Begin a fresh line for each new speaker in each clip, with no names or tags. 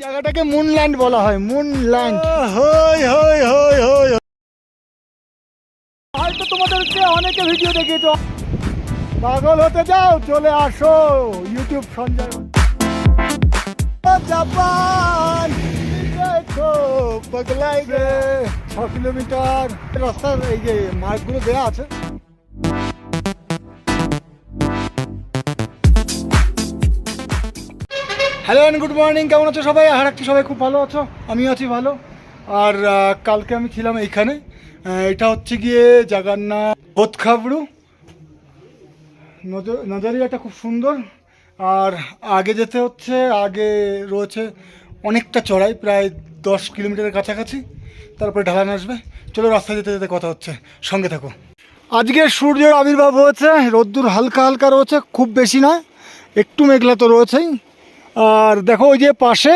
জায়গাটাকে মুনল্যান্ড বলা হয় মুনল্যান্ড হই হই হই হই। হয়তো তোমাদেরকে অনেকে ভিডিও দেখেছ পাগল হতে যাও চলে আসো ইউটিউব সঞ্জয়। জাপান। পাগলাই ছ কিলোমিটার রাস্তার এই যে মার্কগুলো দেওয়া আছে হ্যালো অ্যান্ড গুড মর্নিং কেমন আছো সবাই? আর একটু সবাই খুব ভালো আছো? আমিও আছি ভালো। আর কালকে আমি ছিলাম এইখানে। এটা হচ্ছে গিয়ে জাগান্না বোধখাবড়ু নজারিয়াটা খুব সুন্দর। আর আগে যেতে হচ্ছে, আগে রয়েছে অনেকটা চড়াই, প্রায় দশ কিলোমিটারের কাছাকাছি। তারপরে ঢালান আসবে। চলো রাস্তায় যেতে যেতে কথা হচ্ছে। সঙ্গে থাকো। আজকে সূর্যের আবির্ভাব হয়েছে, রোদ্দুর হালকা হালকা রয়েছে, খুব বেশি না একটু মেঘলা তো রয়েছেই। আর দেখো ওই যে পাশে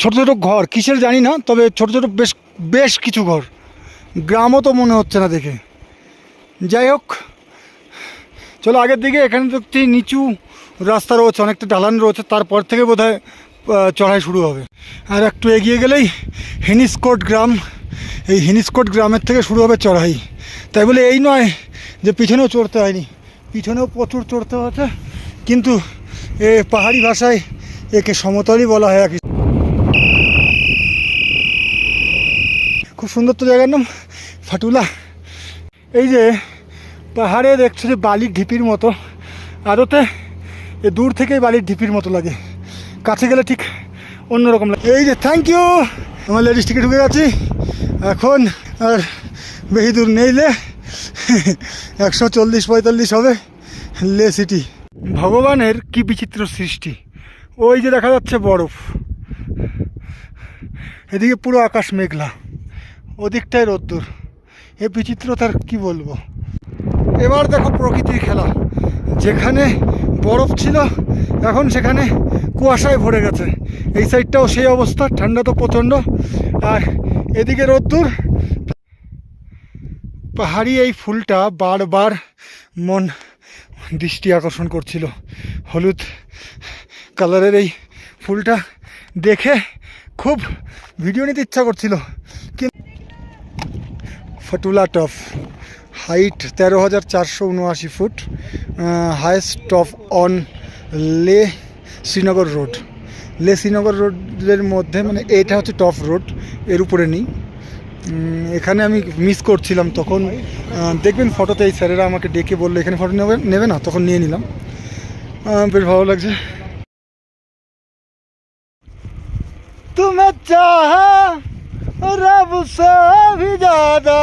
ছোট ছোট ঘর, কিসের জানি না, তবে ছোট ছোট বেশ বেশ কিছু ঘর। গ্রামও তো মনে হচ্ছে না দেখে। যাই হোক, চলো আগের দিকে, এখানে দেখছি নিচু রাস্তা রয়েছে, অনেকটা ঢালান রয়েছে, তারপর থেকে বোধ চড়াই শুরু হবে। আর একটু এগিয়ে গেলেই হিনিসকোট গ্রাম, এই হিনিসকোট গ্রামের থেকে শুরু হবে চড়াই। তাই বলে এই নয় যে পিছনেও চড়তে হয়নি, পিছনেও প্রচুর চড়তে হয়েছে, কিন্তু এ পাহাড়ি ভাষায় একে সমতলই বলা হয় আর খুব সুন্দর তো জায়গার নাম, ফাটুলা। এই যে পাহাড়ে দেখছ যে বালির ঢিপির মতো, আদতে এ দূর থেকেই বালির ঢিপির মতো লাগে। কাছে গেলে ঠিক অন্যরকম লাগে। এই যে থ্যাংক ইউ আমার লেডিস টিকে ঢুকে গেছি। এখন আর বেশি দূর নেই লে। একশো চল্লিশ পঁয়তাল্লিশ হবে লে সিটি ভগবানের কি বিচিত্র সৃষ্টি। ওই যে দেখা যাচ্ছে বরফ। এদিকে পুরো আকাশ মেঘলা। ওদিকটায় রোদ্দুর। এ বিচিত্রতার কি বলব? এবার দেখো প্রকৃতির খেলা। যেখানে বরফ ছিল, এখন সেখানে কুয়াশায় ভরে গেছে। এই সাইডটাও সেই অবস্থা, ঠান্ডা তো প্রচণ্ড। আর এদিকে রোদ্দুর। পাহাড়ি এই ফুলটা বারবার মন দৃষ্টি আকর্ষণ করছিল। হলুদ কালারের এই ফুলটা দেখে খুব ভিডিও নিতে ইচ্ছা করছিল। কিন্তু ফটুলা টফ হাইট তেরো হাজার চারশো উনআশি ফুট হায়েস্ট টপ অন লে শ্রীনগর রোড। লে শ্রীনগর রোডের মধ্যে মানে এটা হচ্ছে টপ রোড, এর উপরে নেই। এখানে আমি মিস করছিলাম তখন আহ, দেখবেন ফটোতে এই স্যারেরা আমাকে ডেকে বললো এখানে ফটো নেবে নেবে না তখন নিয়ে নিলাম আহ, বেশ ভালো লাগছে তুমি চাহা रब से भी ज्यादा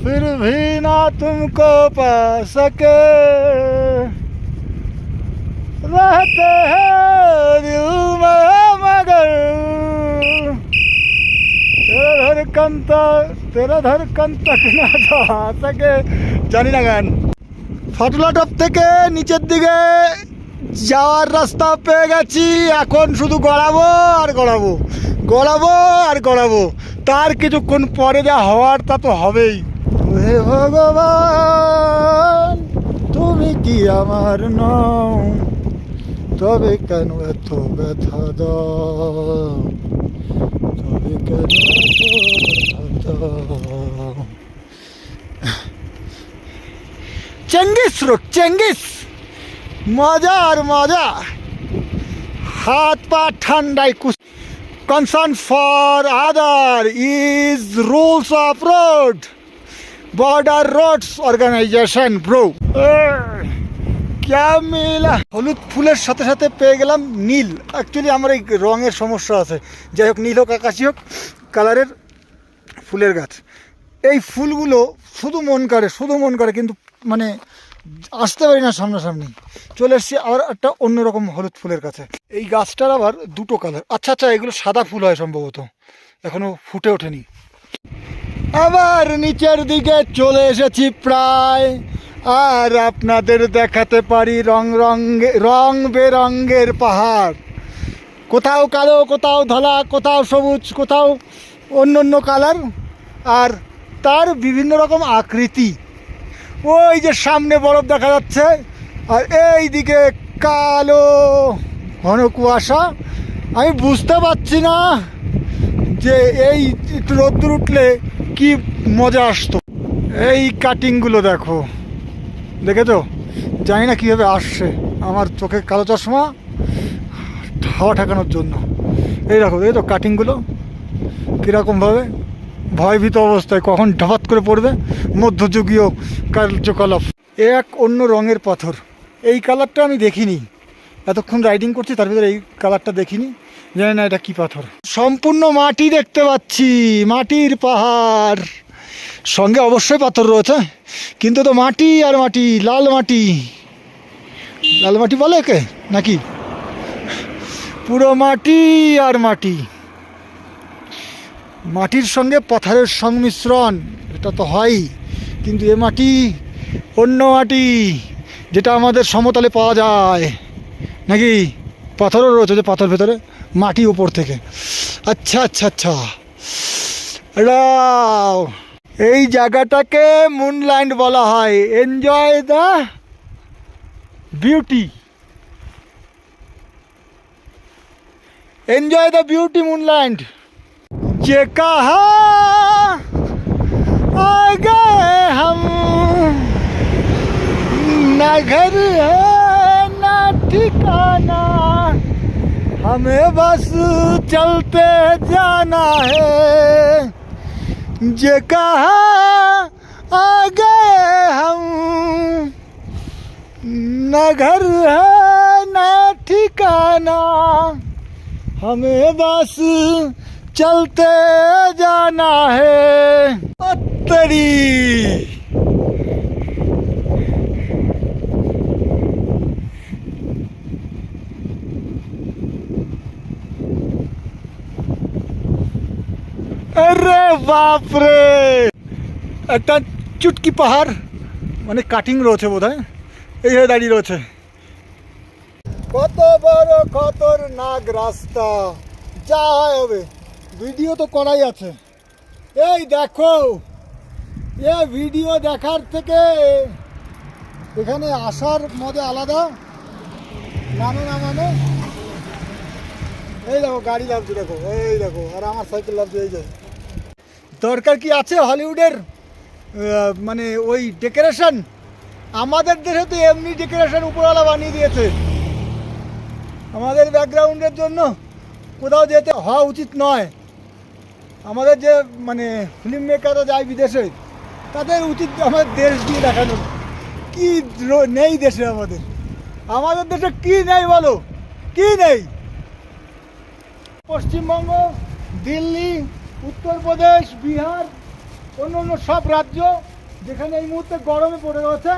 फिर भी ना तुमको पा सके কান্ত তেরা ধর কান্ত তাকে জানি না গান ফাটলা টপ থেকে নিচের দিকে যাওয়ার রাস্তা পেয়ে গেছি এখন শুধু গড়াবো আর গড়াবো গড়াবো আর গড়াবো তার কিছুক্ষণ পরে যা হওয়ার তা তো হবেই হে ভগবান তুমি কি আমার নাম তবে কেন এত ব্যথা দাও চেঙ্গিস রোড চেঙ্গিস মজা আর মজা হাত পা ঠান্ডায় কুস concern for other is rules of road border roads organization bro ক্যা মিলা হলুদ ফুলের সাথে সাথে পেয়ে গেলাম নীল। অ্যাকচুয়ালি আমার এই রঙের সমস্যা আছে। যাই হোক, নীল হোক, আকাশি হোক, কালারের ফুলের গাছ। এই ফুলগুলো শুধু মন করে, শুধু মন করে, কিন্তু মানে আসতে পারি না সামনাসামনি। চলে এসছি আবার একটা অন্যরকম হলুদ ফুলের কাছে। এই গাছটার আবার দুটো কালার। আচ্ছা আচ্ছা এগুলো সাদা ফুল হয় সম্ভবত। এখনও ফুটে ওঠেনি। আবার নিচের দিকে চলে এসেছি প্রায়। আর আপনাদের দেখাতে পারি রং রঙে, রং বেরঙ্গের পাহাড়। কোথাও কালো, কোথাও ধলা, কোথাও সবুজ, কোথাও অন্য অন্য কালার। আর তার বিভিন্ন রকম আকৃতি। ওই যে সামনে বরফ দেখা যাচ্ছে, আর এই দিকে কালো ঘন কুয়াশা। আমি বুঝতে পারছি না যে এই রোদ্দুর উঠলে কি মজা আসতো। এই কাটিংগুলো দেখো। দেখেছ? জানি না কীভাবে আসছে। আমার চোখে কালো চশমা, হাওয়া ঠেকানোর জন্য। এই দেখো, এই তো কাটিংগুলো কীরকমভাবে? ভয়ভীত অবস্থায় কখন ঢাপাত করে পড়বে? মধ্যযুগীয় কার্যকলাপ। এক অন্য রঙের পাথর। এই কালারটা আমি দেখিনি। এতক্ষণ রাইডিং করছি, তার ভিতরে এই কালারটা দেখিনি। জানি না এটা কি পাথর। সম্পূর্ণ মাটি দেখতে পাচ্ছি। মাটির পাহাড়। সঙ্গে অবশ্যই পাথর রয়েছে। কিন্তু তো মাটি আর মাটি, লাল মাটি। লাল মাটি বলে একে, নাকি? পুরো মাটি আর মাটি। মাটির সঙ্গে পাথরের সংমিশ্রণ, এটা তো হয়ই কিন্তু এ মাটি অন্য মাটি, যেটা আমাদের সমতলে পাওয়া যায়। নাকি? পাথরও রয়েছে যে পাথর ভেতরে, মাটি উপর থেকে। আচ্ছা আচ্ছা আচ্ছা। রাও! এই জায়গাটাকে মুনল্যান্ড বলা হয় enjoy the beauty enjoy the beauty Moonland ये कहा आ गए हम न घर है न ठिकाना हमें बस चलते जाना है ये कहा आ गए हम। न घर है, न ठिकाना। हमें बस चलते जाना है। अत्तरी বাপরে! একটা চুটকি পাহাড় মানে কাটিং রয়েছে বোধ হয় এইভাবে দাঁড়িয়ে রয়েছে। কত বড় খতরনাক রাস্তা। যা হয় হবে। ভিডিও তো করাই আছে। এই দেখো এ ভিডিও দেখার থেকে এখানে আসার মধ্যে আলাদা। নামে না মানে এই দেখো গাড়ি লাভছে দেখো। এই দেখো আর আমার সাইকেল লাভছে এই যে। দরকার কি আছে হলিউডের? মানে ওই ডেকোরেশন? আমাদের দেশে তো এমনি ডেকোরেশন উপরওয়ালা বানিয়ে দিয়েছে। আমাদের ব্যাকগ্রাউন্ডের জন্য কোথাও যেতে হওয়া উচিত নয়। আমাদের যে মানে ফিল্ম মেকাররা যায় বিদেশে, তাদের উচিত আমাদের দেশ দিয়ে দেখানো কি নেই দেশে আমাদের। আমাদের দেশে কি নেই বলো? কি নেই? পশ্চিমবঙ্গ, দিল্লি উত্তরপ্রদেশ বিহার অন্য অন্য সব রাজ্য যেখানে এই মুহূর্তে গরমে পড়ে রয়েছে।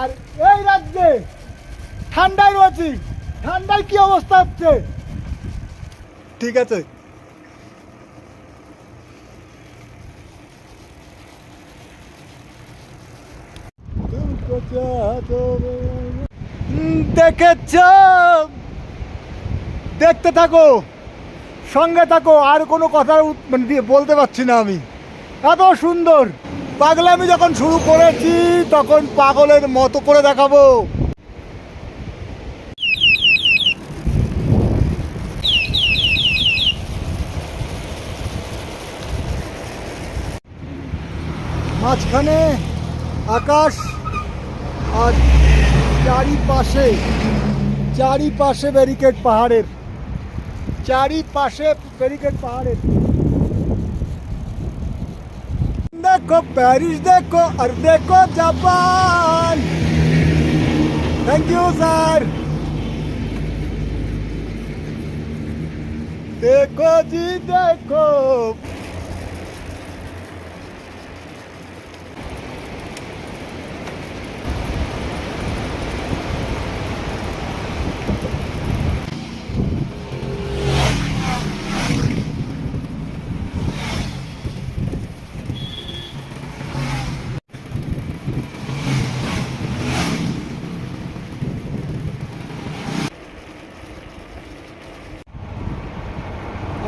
আর এই রাজ্যে ঠান্ডায় রয়েছি। ঠান্ডায় কি অবস্থা হচ্ছে? ঠিক আছে। দেখেছ? দেখতে থাকো। সঙ্গে থাকো, আর কোনো কথা মানে বলতে পারছি না আমি। এত সুন্দর। পাগলামি যখন শুরু করেছি, তখন পাগলের মতো করে দেখাবো। মাঝখানে আকাশ আর চারিপাশে চারিপাশে ব্যারিকেড পাহাড়ের। চারিপাশে ব্যারিকেড পাহাড়ের দেখো প্যারিস, দেখো আর দেখো জাপান। থ্যাংক ইউ স্যার দেখো জি, দেখো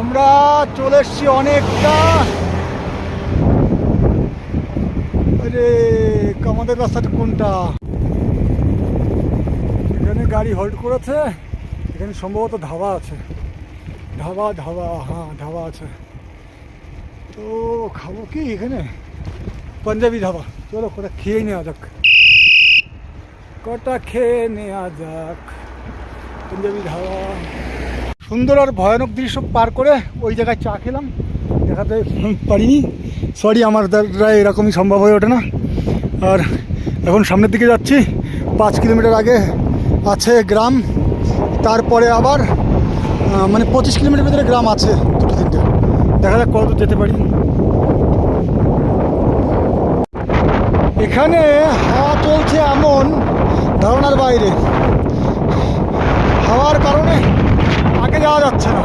আমরা চলে এসছি অনেকটা। আরে আমাদের রাস্তাটা কোনটা? এখানে গাড়ি হোল্ড করেছে। এখানে সম্ভবত ধাবা আছে। ধাবা ধাবা হ্যাঁ ধাবা আছে। তো খাব কি এখানে? পাঞ্জাবি ধাবা। চলো, কটা খেয়ে নেওয়া যাক। কটা খেয়ে নেওয়া যাক? পাঞ্জাবি ধাবা। সুন্দর আর ভয়ানক দৃশ্য পার করে ওই জায়গায় চা খেলাম। দেখাতে পারিনি। সরি আমার দ্বারা এরকমই সম্ভব হয়ে ওঠে না। আর এখন সামনের দিকে যাচ্ছি। পাঁচ কিলোমিটার আগে আছে গ্রাম। তারপরে আবার মানে পঁচিশ কিলোমিটার ভিতরে গ্রাম আছে দুটো তিনটে। দেখা যাক কত যেতে পারি। এখানে হাওয়া চলছে এমন ধারণার বাইরে। হাওয়ার কারণে আগে যাওয়া যাচ্ছে না।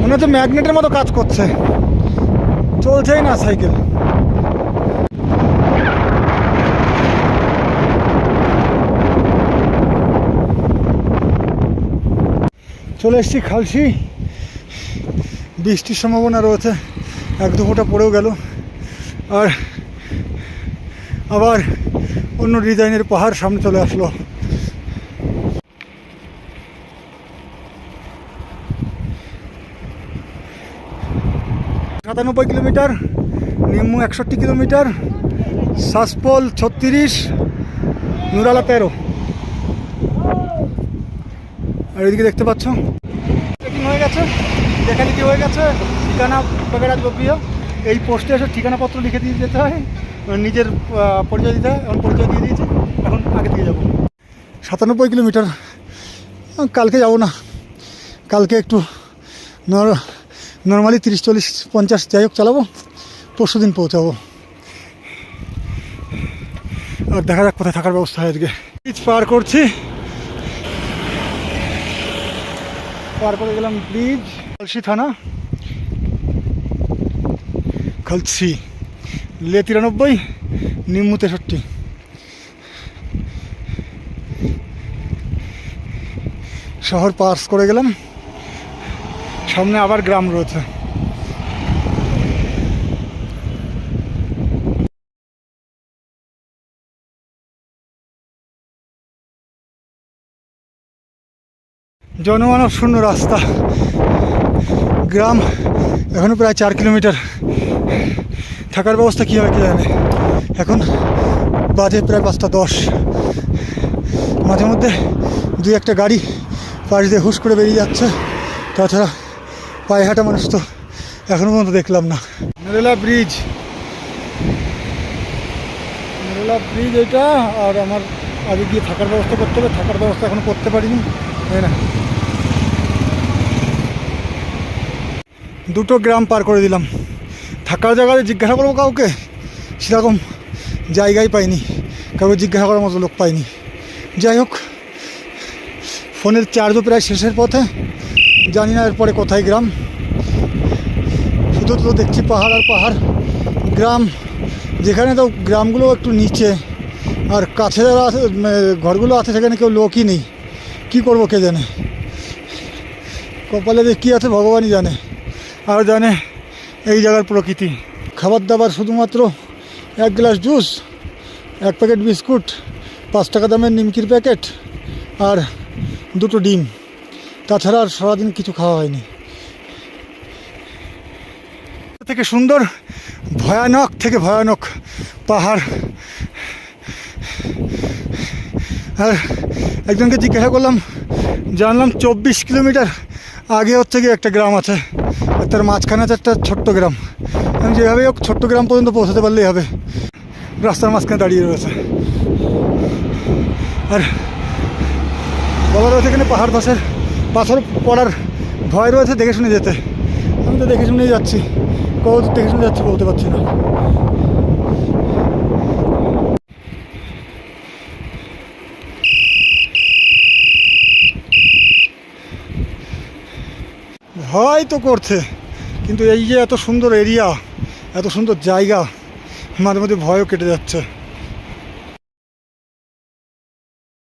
মনে হচ্ছে ম্যাগনেটের মতো কাজ করছে। চলছেই না সাইকেল। চলে এসছি খালসি বৃষ্টির সম্ভাবনা রয়েছে। এক দু ফোঁটা পড়েও গেল। আর আবার অন্য ডিজাইনের পাহাড় সামনে চলে আসলো। সাতানব্বই কিলোমিটার নিম্ন একষট্টি কিলোমিটার, সাসপল ছত্রিশ, নুরালা তেরো। আর এদিকে দেখতে পাচ্ছ চেকিং হয়ে গেছে, দেখালি কি হয়ে গেছে, ঠিকানা বগেরা যোগ্য এই পোস্টে এসে ঠিকানাপত্র লিখে দিয়ে যেতে হয় নিজের পরিচয় দিতে হয়, এখন পরিচয় দিয়ে দিয়েছে, এখন আগে দিয়ে যাব। সাতানব্বই কিলোমিটার কালকে যাব না, কালকে একটু নর্মালি তিরিশ, চল্লিশ, পঞ্চাশ যাই হোক চালাবো, পরশু দিন পৌঁছাবো। আর দেখা যাক কোথায় থাকার ব্যবস্থা হয় আজকে। ব্রিজ পার করছি। পার করে গেলাম ব্রিজ খালসি থানা। খালসি, লে তিরানব্বই নিম্মু তেষট্টি। শহর পাস করে গেলাম। সামনে আবার গ্রাম রয়েছে। জনমানব শূন্য রাস্তা। গ্রাম এখনও প্রায় চার কিলোমিটার। থাকার ব্যবস্থা কী হবে কে জানে? এখন বাজে প্রায় পাঁচটা দশ। মাঝে মধ্যে দুই একটা গাড়ি পাশ দিয়ে হুশ করে বেরিয়ে যাচ্ছে। তাছাড়া পায়ে হাঁটা মানুষ তো এখনও পর্যন্ত দেখলাম না। নেরেলা ব্রিজ নেরেলা ব্রিজ এটা, আর আমার আগে গিয়ে থাকার ব্যবস্থা করতে হবে, থাকার ব্যবস্থা এখনও করতে পারিনি, তাই না? দুটো গ্রাম পার করে দিলাম। থাকার জায়গায় জিজ্ঞাসা করব কাউকে? সেরকম জায়গাই পাইনি, কাউকে জিজ্ঞাসা করার মতো লোক পাইনি। যাই হোক, ফোনের চার্জও প্রায় শেষের পথে। জানি না এরপরে কোথায় গ্রাম। শুধু তো দেখছি পাহাড় আর পাহাড়। গ্রাম, যেখানে তো গ্রামগুলো একটু নিচে। আর কাছে যারা আছে ঘরগুলো আছে, সেখানে কেউ লোকই নেই। কী করব কে জানে? কপালে যে কী আছে, ভগবানই জানে। আর জানে এই জায়গার প্রকৃতি। খাবার দাবার শুধুমাত্র এক গ্লাস জুস, এক প্যাকেট বিস্কুট, পাঁচ টাকা দামের নিমকির প্যাকেট, আর দুটো ডিম। তাছাড়া আর সারাদিন কিছু খাওয়া হয়নি। থেকে সুন্দর, ভয়ানক থেকে ভয়ানক পাহাড়। আর একজনকে জিজ্ঞাসা করলাম, জানলাম চব্বিশ কিলোমিটার আগে হচ্ছে গিয়ে একটা গ্রাম আছে, আর তার মাঝখানে আছে একটা ছোট্ট গ্রাম। আমি যেভাবে হোক ছোট্ট গ্রাম পর্যন্ত পৌঁছাতে পারলেই হবে। রাস্তার মাঝখানে দাঁড়িয়ে রয়েছে। আর বলা রয়েছে এখানে পাহাড় ধসের পাথর পড়ার ভয় রয়েছে দেখে শুনে যেতে। আমি তো দেখে শুনেই যাচ্ছি। কত দেখে শুনে যাচ্ছি বলতে পারছি না। ভয় তো করছে, কিন্তু এই যে এত সুন্দর এরিয়া, এত সুন্দর জায়গা, মাঝে মাঝে ভয়ও কেটে যাচ্ছে।